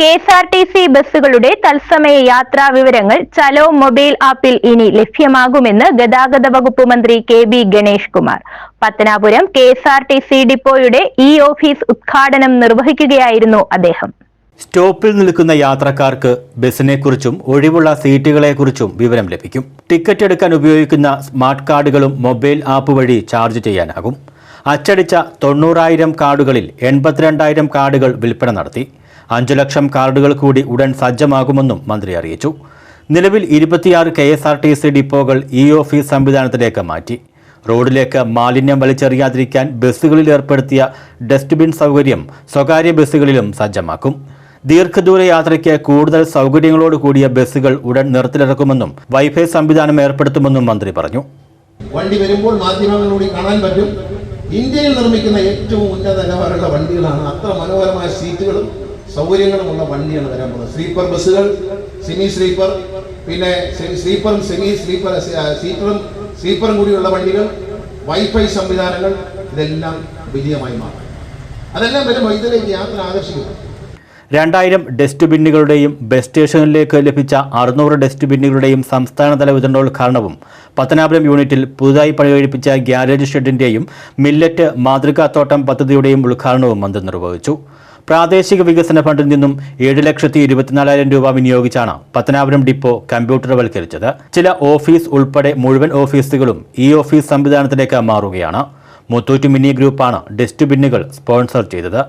K S R T C ബസ്സുകളുടെ തത്സമയ യാത്രാ വിവരങ്ങൾ ചലോ മൊബൈൽ ആപ്പിൽ ഇനി ലഭ്യമാകുമെന്ന് ഗതാഗത വകുപ്പ് മന്ത്രി K B Ganesh Kumar. Pathanapuram K S R T C ഡിപ്പോയുടെ e office ഉദ്ഘാടനം നിർവഹിക്കുകയായിരുന്നു അദ്ദേഹം. സ്റ്റോപ്പിൽ നിൽക്കുന്ന യാത്രക്കാർക്ക് ബസ്സിനെക്കുറിച്ചും ഒഴിവുള്ള സീറ്റുകളെക്കുറിച്ചും വിവരം ലഭിക്കും. ടിക്കറ്റ് എടുക്കാൻ ഉപയോഗിക്കുന്ന സ്മാർട്ട് കാർഡുകളും മൊബൈൽ ആപ്പ് വഴി ചാർജ് ചെയ്യാനാകും. അച്ചടിച്ച തൊണ്ണൂറായിരം കാർഡുകളിൽ എൺപത്തിരണ്ടായിരം കാർഡുകൾ വിൽപ്പന നടത്തി. അഞ്ചു ലക്ഷം കാർഡുകൾ കൂടി ഉടൻ സജ്ജമാകുമെന്നും മന്ത്രി അറിയിച്ചു. നിലവിൽ ഇരുപത്തിയാറ് K S R T C ഡിപ്പോകൾ e office സംവിധാനത്തിലേക്ക് മാറ്റി. റോഡിലേക്ക് മാലിന്യം വലിച്ചെറിയാതിരിക്കാൻ ബസ്സുകളിൽ ഏർപ്പെടുത്തിയ ഡസ്റ്റ്ബിൻ സൗകര്യം സ്വകാര്യ ബസ്സുകളിലും സജ്ജമാക്കും. ദീർഘദൂര യാത്രയ്ക്ക് കൂടുതൽ സൗകര്യങ്ങളോട് കൂടിയ ബസ്സുകൾ ഉടൻ നിർത്തിലിറക്കുമെന്നും വൈഫൈ സംവിധാനം ഏർപ്പെടുത്തുമെന്നും മന്ത്രി പറഞ്ഞു. വണ്ടി വരുമ്പോൾ മാധ്യമങ്ങളിലൂടെ കാണാൻ പറ്റും. ഇന്ത്യയിൽ നിർമ്മിക്കുന്ന ഏറ്റവും ഉന്നത നിലവാരമുള്ള വണ്ടികളാണ്. അത്ര മനോഹരമായ സീറ്റുകളും സൗകര്യങ്ങളുമുള്ള വണ്ടിയാണ് വരാൻ പോകുന്നത്. സ്ലീപ്പർ ബസ്സുകൾ സെമി സ്ലീപ്പർ പിന്നെ സ്ലീപ്പറും സെമി സ്ലീപ്പർ സീറ്ററും സ്ലീപ്പറും കൂടിയുള്ള വണ്ടികൾ വൈഫൈ സംവിധാനങ്ങൾ ഇതെല്ലാം വിജയമായി മാറും. അതെല്ലാം വരുമ്പോൾ ഇതിലേക്ക് യാത്ര ആകർഷിക്കുന്നു. രണ്ടായിരം ഡസ്റ്റ്ബിന്നുകളുടെയും ബസ് സ്റ്റേഷനിലേക്ക് ലഭിച്ച അറുന്നൂറ് ഡസ്റ്റ്ബിന്നുകളുടെയും സംസ്ഥാനതല വിതരണോദ്ഘാടനവും പത്തനാപുരം യൂണിറ്റിൽ പുതുതായി പണികഴിപ്പിച്ച ഗ്യാരേജ് ഷെഡിന്റെയും മില്ലറ്റ് മാതൃകാത്തോട്ടം പദ്ധതിയുടെയും ഉദ്ഘാടനവും മന്ത്രി നിർവഹിച്ചു. പ്രാദേശിക വികസന ഫണ്ടിൽ നിന്നും ഏഴ് ലക്ഷത്തി ഇരുപത്തിനാലായിരം രൂപ വിനിയോഗിച്ചാണ് പത്തനാപുരം ഡിപ്പോ കമ്പ്യൂട്ടർവൽക്കരിച്ചത്. ചില ഓഫീസ് ഉൾപ്പെടെ മുഴുവൻ ഓഫീസുകളും ഇ ഓഫീസ് സംവിധാനത്തിലേക്ക് മാറുകയാണ്. മുത്തൂറ്റ് മിനി ഗ്രൂപ്പാണ് ഡസ്റ്റ്ബിന്നുകൾ സ്പോൺസർ ചെയ്തത്.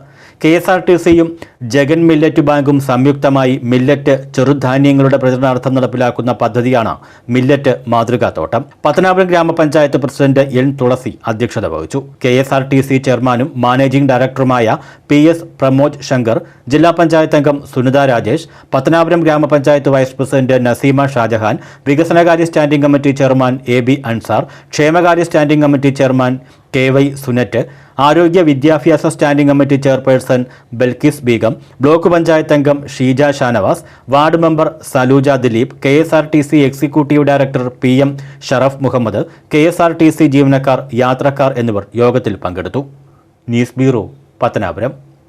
കെ എസ് ആർ ടി സിയും ജഗൻ മില്ലറ്റ് ബാങ്കും സംയുക്തമായി മില്ലറ്റ് ചെറുധാന്യങ്ങളുടെ പ്രചരണാർത്ഥം നടപ്പിലാക്കുന്ന പദ്ധതിയാണ് മില്ലറ്റ് മാതൃകാ തോട്ടം പത്തനാപുരം ഗ്രാമപഞ്ചായത്ത് പ്രസിഡന്റ് എൻ തുളസി അധ്യക്ഷത വഹിച്ചു. K S R T C ചെയർമാനും മാനേജിംഗ് ഡയറക്ടറുമായ പി എസ് പ്രമോദ് ശങ്കർ ജില്ലാ പഞ്ചായത്ത് അംഗം സുനിത രാജേഷ് പത്തനാപുരം ഗ്രാമപഞ്ചായത്ത് വൈസ് പ്രസിഡന്റ് നസീമ ഷാജഹാൻ വികസനകാര്യ standing committee chairman A B Ansar ക്ഷേമകാര്യ standing committee chairman K Y Sunet ആരോഗ്യ വിദ്യാഭ്യാസ standing committee chairperson Balkis Begum block panchayat അംഗം Sheeja Shanavas ward member Saluja Dileep K S R T C executive director P M Sharaf Muhammad K S R T C ജീവനക്കാർ യാത്രക്കാർ എന്നിവർ യോഗത്തിൽ പങ്കെടുത്തു. News bureau Pathanapuram.